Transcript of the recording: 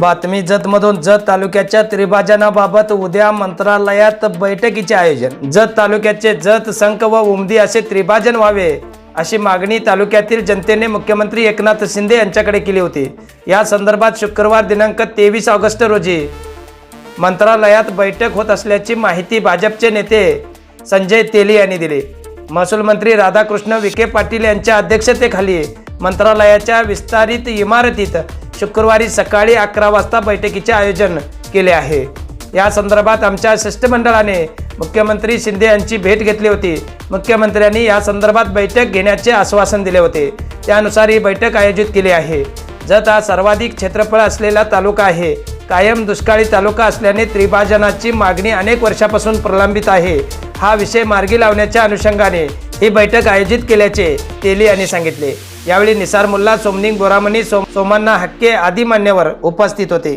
बातमी जतमधून जत तालुक्याच्या त्रिभाजनाबाबत उद्या मंत्रालयात बैठकीचे आयोजन. जत तालुक्याचे जत संख व उमदी असे त्रिभाजन व्हावे अशी मागणी तालुक्यातील जनतेने मुख्यमंत्री एकनाथ शिंदे यांच्याकडे केली होती. या संदर्भात शुक्रवार दिनांक तेवीस ऑगस्ट रोजी मंत्रालयात बैठक होत असल्याची माहिती भाजपचे नेते संजय तेली यांनी दिली. महसूल मंत्री राधाकृष्ण विखे पाटील यांच्या अध्यक्षतेखाली मंत्रालयाच्या विस्तारित इमारतीत शुक्रवारी सकाळी अकरा वाजता बैठकीचे आयोजन केले आहे. या संदर्भात आमच्या शिष्टमंडळाने मुख्यमंत्री शिंदे यांची भेट घेतली होती. मुख्यमंत्र्यांनी या संदर्भात बैठक घेण्याचे आश्वासन दिले होते. त्यानुसार ही बैठक आयोजित केली आहे. जत हा सर्वाधिक क्षेत्रफळ असलेला तालुका आहे. कायम दुष्काळी तालुका असल्याने त्रिभाजनाची मागणी अनेक वर्षापासून प्रलंबित आहे. हा विषय मार्गी लावण्याच्या अनुषंगाने ही बैठक आयोजित केल्याचे तेली यांनी सांगितले. यावेळी निसार मुल्ला सोमनिंग बोरामणी सोम सोमांना हक्के आदी मान्यवर उपस्थित होते.